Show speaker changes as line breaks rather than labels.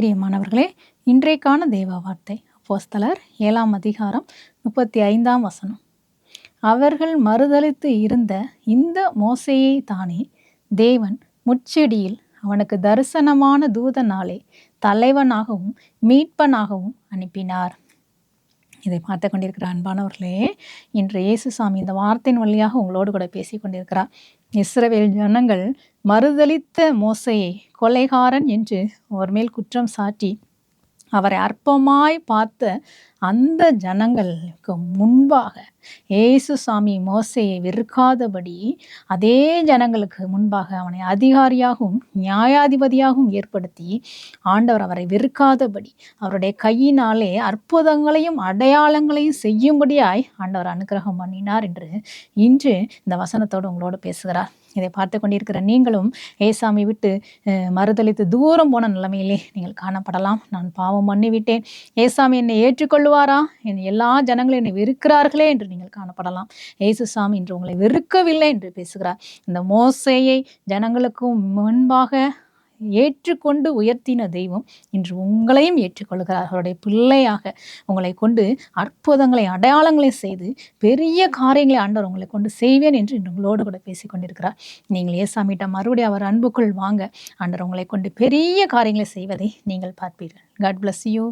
பிரியமானவர்களே இன்றைக்கான தேவ வார்த்தை அப்போஸ்தலர் ஏழாம் அதிகாரம் முப்பத்தி ஐந்தாம் வசனம். அவர்கள் மறுதலித்து இருந்த இந்த மோசையை தானே தேவன் முச்செடியில் அவனுக்கு தரிசனமான தூதனாலே தலைவனாகவும் மீட்பனாகவும் அனுப்பினார். இதை பார்த்து கொண்டிருக்கிற அன்பானவர்களே இன்று இயேசு சாமி இந்த வார்த்தையின் வழியாக உங்களோடு கூட பேசி கொண்டிருக்கிறார். இஸ்ரவேல் ஜனங்கள் மறுதளித்த மோசையை கொலைகாரன் என்று அவர் மேல் குற்றம் சாட்டி அவரை அற்பமாய் பார்த்த அந்த ஜனங்கள் ஜனங்களுக்கு முன்பாக ஏசு சாமி மோசையை வெறுக்காதபடி அதே ஜனங்களுக்கு முன்பாக அவனை அதிகாரியாகவும் நியாயாதிபதியாகவும் ஏற்படுத்தி ஆண்டவர் அவரை வெறுக்காதபடி அவருடைய கையினாலே அற்புதங்களையும் அடையாளங்களையும் செய்யும்படியாய் ஆண்டவர் அனுகிரகம் பண்ணினார் என்று இன்று இந்த வசனத்தோடு உங்களோடு பேசுகிறார். இதை பார்த்து கொண்டிருக்கிற நீங்களும் ஏசாமி விட்டு மறுதளித்து தூரம் போன நிலைமையிலே நீங்கள் காணப்படலாம். நான் பாவம் பண்ணிவிட்டேன். ஏசாமி என்னை ஏற்றுக்கொள்வாரா என் எல்லா ஜனங்களும் என்னை வெறுக்கிறார்களே என்று நீங்கள் காணப்படலாம். ஏசுசாமி இன்று உங்களை வெறுக்கவில்லை என்று பேசுகிறார். இந்த மோசையை ஜனங்களுக்கும் முன்பாக ஏற்றுக்கொண்டு உயர்த்தின தெய்வம் இன்று உங்களையும் ஏற்றுக்கொள்கிறார். அவருடைய பிள்ளையாக உங்களை கொண்டு அற்புதங்களை அடையாளங்களை செய்து பெரிய காரியங்களை ஆண்டவர் உங்களை கொண்டு செய்வேன் என்று இன்று உங்களோடு கூட பேசி கொண்டிருக்கிறார். நீங்கள் ஏசாமிட்ட மறுபடியும் அவர் அன்புக்குள் வாங்க. ஆண்டவர் உங்களை கொண்டு பெரிய காரியங்களை செய்வதை நீங்கள் பார்ப்பீர்கள். God bless you